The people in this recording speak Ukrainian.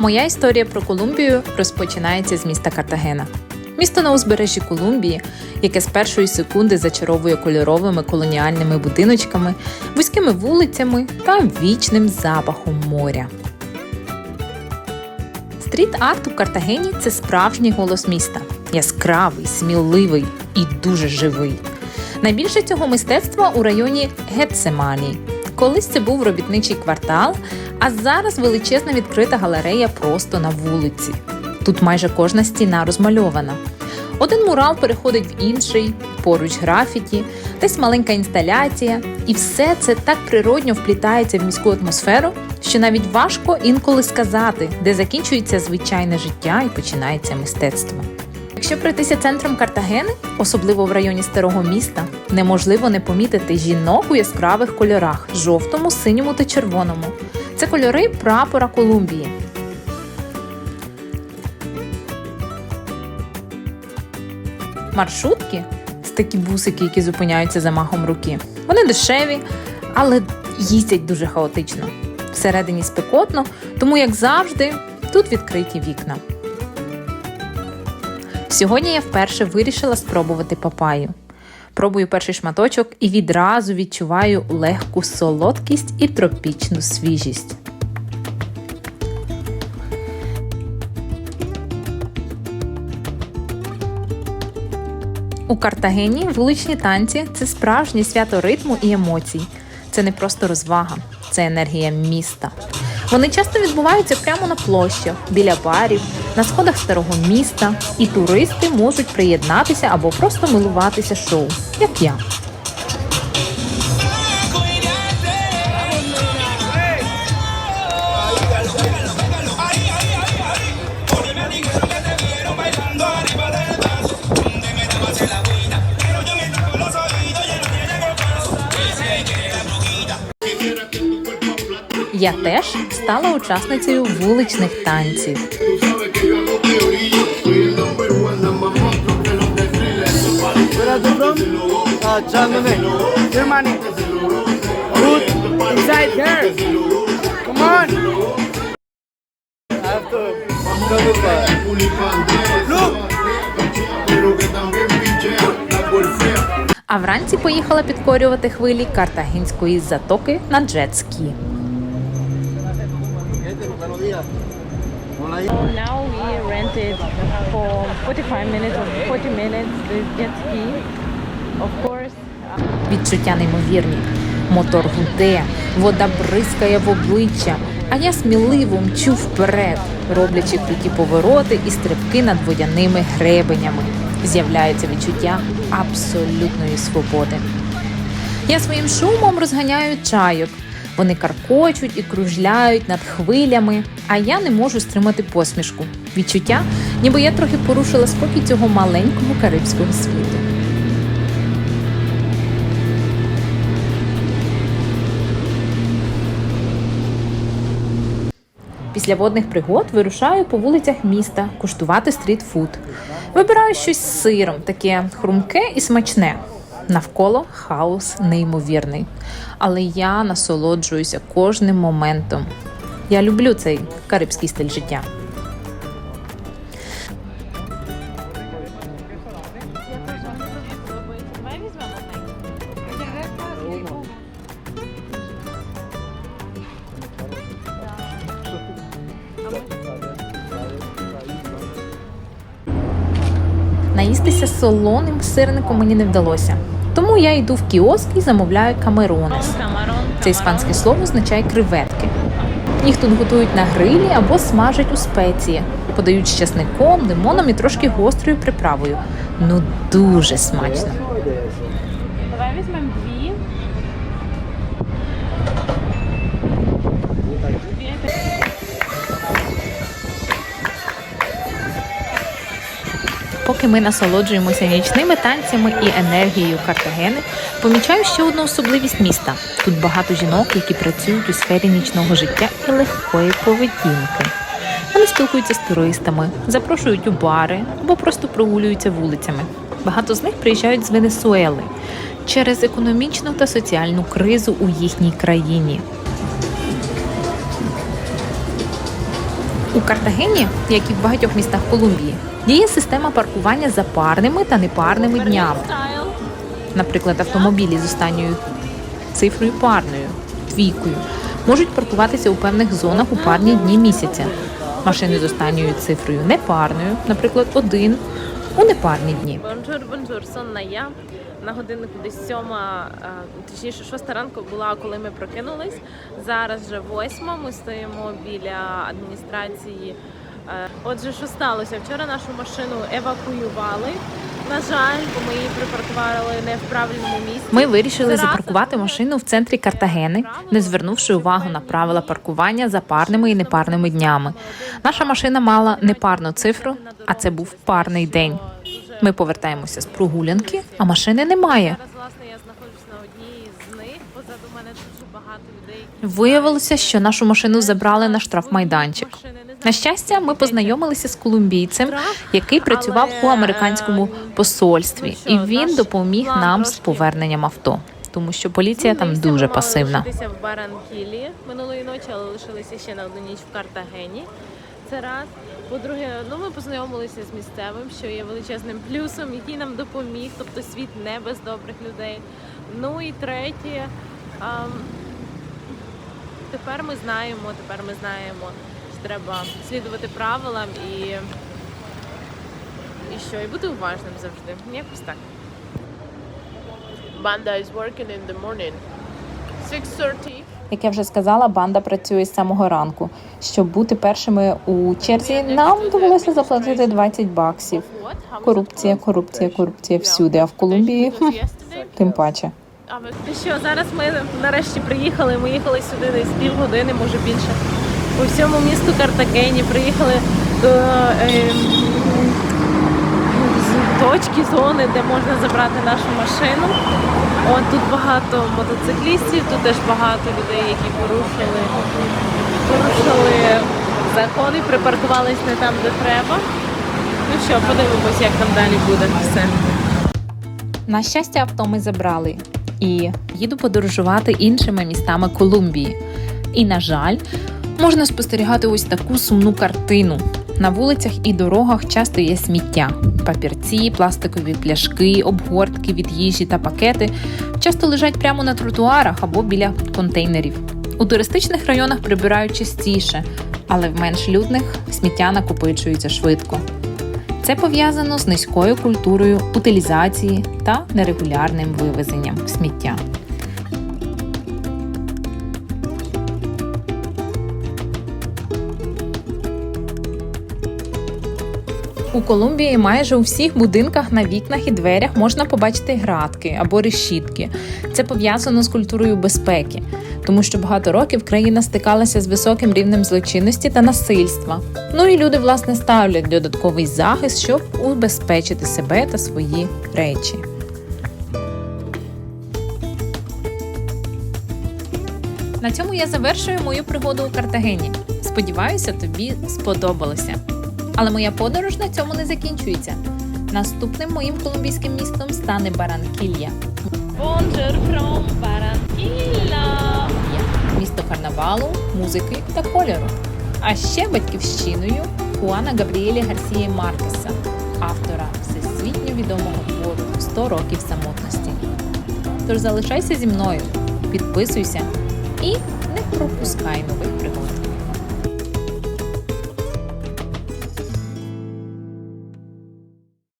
Моя історія про Колумбію розпочинається з міста Картагена. Місто на узбережжі Колумбії, яке з першої секунди зачаровує кольоровими колоніальними будиночками, вузькими вулицями та вічним запахом моря. Стріт-арт у Картагені це справжній голос міста. Яскравий, сміливий і дуже живий. Найбільше цього мистецтва у районі Гетсеманії. Колись це був робітничий квартал, а зараз величезна відкрита галерея просто на вулиці. Тут майже кожна стіна розмальована. Один мурал переходить в інший, поруч графіті, десь маленька інсталяція, і все це так природньо вплітається в міську атмосферу, що навіть важко інколи сказати, де закінчується звичайне життя і починається мистецтво. Якщо пройтися центром Картагени, особливо в районі старого міста, неможливо не помітити жінок у яскравих кольорах жовтому, синьому та червоному. Це кольори прапора Колумбії. Маршрутки це такі бусики, які зупиняються за махом руки. Вони дешеві, але їздять дуже хаотично. Всередині спекотно, тому, як завжди, тут відкриті вікна. Сьогодні я вперше вирішила спробувати папаю. Пробую перший шматочок і відразу відчуваю легку солодкість і тропічну свіжість. У Картагені вуличні танці це справжнє свято ритму і емоцій. Це не просто розвага, це енергія міста. Вони часто відбуваються прямо на площах, біля барів, на сходах старого міста, і туристи можуть приєднатися або просто милуватися шоу, як я. Pero que también pichea la golfea. А вранці поїхала підкорювати хвилі картагінської затоки на джет-скі. Now we rented for 45 minutes or 40 minutes the jet ski. Of course, Відчуття неймовірні. Мотор гуде, вода бризкає в обличчя, а я сміливо мчу вперед, роблячи круті повороти і стрибки над водяними гребенями. З'являється відчуття абсолютної свободи. Я своїм шумом розганяю чайок. Вони каркочуть і кружляють над хвилями, а я не можу стримати посмішку. Відчуття, ніби я трохи порушила спокій цього маленького карибського світу. Після водних пригод вирушаю по вулицях міста куштувати стрітфуд. Вибираю щось з сиром, таке хрумке і смачне. Навколо хаос неймовірний. Але я насолоджуюся кожним моментом. Я люблю цей карибський стиль життя. Наїстися солоним сирником мені не вдалося. Тому я йду в кіоск і замовляю камеронес. Це іспанське слово означає креветки. Їх тут готують на грилі або смажать у спеції, подають з часником, лимоном і трошки гострою приправою. Ну дуже смачно. Поки ми насолоджуємося нічними танцями і енергією Картагени, помічаю ще одну особливість міста. Тут багато жінок, які працюють у сфері нічного життя і легкої поведінки. Вони спілкуються з туристами, запрошують у бари або просто прогулюються вулицями. Багато з них приїжджають з Венесуели через економічну та соціальну кризу у їхній країні. У Картагені, як і в багатьох містах Колумбії, діє система паркування за парними та непарними днями. Наприклад, автомобілі з останньою цифрою парною, двійкою, можуть паркуватися у певних зонах у парні дні місяця. Машини з останньою цифрою непарною, наприклад, один у непарні дні. Бонжур, бонжур, сонна я. На годиннику десь сьома, е, точніше, шоста ранку була, коли ми прокинулись. Зараз вже восьма. Ми стоїмо біля адміністрації. Е, Отже, що сталося? Вчора нашу машину евакуювали. На жаль, бо ми її припаркували не в правильному місці. Ми вирішили Зараз запаркувати машину в центрі Картагени, не звернувши увагу на правила паркування за парними і непарними днями. Наша машина мала непарну цифру, а це був парний день. Ми повертаємося з прогулянки, а машини немає. Виявилося, що нашу машину забрали на штрафмайданчик. На щастя, ми познайомилися з колумбійцем, який працював у американському посольстві, і він допоміг нам з поверненням авто, тому що поліція там дуже пасивна. лишитися в Баранкілі минулої ночі, але лишилися ще на одну ніч в Картагені. Це раз. По-друге, ну ми познайомилися з місцевим, що є величезним плюсом, який нам допоміг. Тобто світ не без добрих людей. Ну і третє. ам, тепер ми знаємо, тепер ми знаємо, треба слідувати правилам і, і що, і бути уважним завжди. Якось так. Banda is working in the morning. 6.30. Як я вже сказала, банда працює з самого ранку. Щоб бути першими у черзі, нам довелося заплатити 20 баксів. Корупція, корупція, корупція всюди. А в Колумбії хм, тим паче. Ну що, зараз ми нарешті приїхали. Ми їхали сюди десь півгодини, може більше. У всьому місту Картагені приїхали до е, точки, зони, де можна забрати нашу машину. От тут багато мотоциклістів, тут теж багато людей, які порушили, порушили закони, припаркувались не там, де треба. Ну що, подивимось, як там далі буде все. На щастя, авто ми забрали і їду подорожувати іншими містами Колумбії. І, на жаль, можна спостерігати ось таку сумну картину. На вулицях і дорогах часто є сміття: папірці, пластикові пляшки, обгортки від їжі та пакети часто лежать прямо на тротуарах або біля контейнерів. У туристичних районах прибирають частіше, але в менш людних сміття накопичується швидко. Це пов'язано з низькою культурою утилізації та нерегулярним вивезенням сміття. У Колумбії майже у всіх будинках на вікнах і дверях можна побачити градки або решітки. Це пов'язано з культурою безпеки, тому що багато років країна стикалася з високим рівнем злочинності та насильства. Ну і люди власне ставлять додатковий захист, щоб убезпечити себе та свої речі. На цьому я завершую мою пригоду у Картагені. Сподіваюся, тобі сподобалося. Але моя подорож на цьому не закінчується. Наступним моїм колумбійським містом стане Баранкілля, Bonjour from Barranquilla. місто карнавалу, музики та кольору. А ще батьківщиною Хуана Габріелі Гарсії Маркеса, автора всесвітньо відомого твору «100 років самотності. Тож залишайся зі мною, підписуйся і не пропускай нових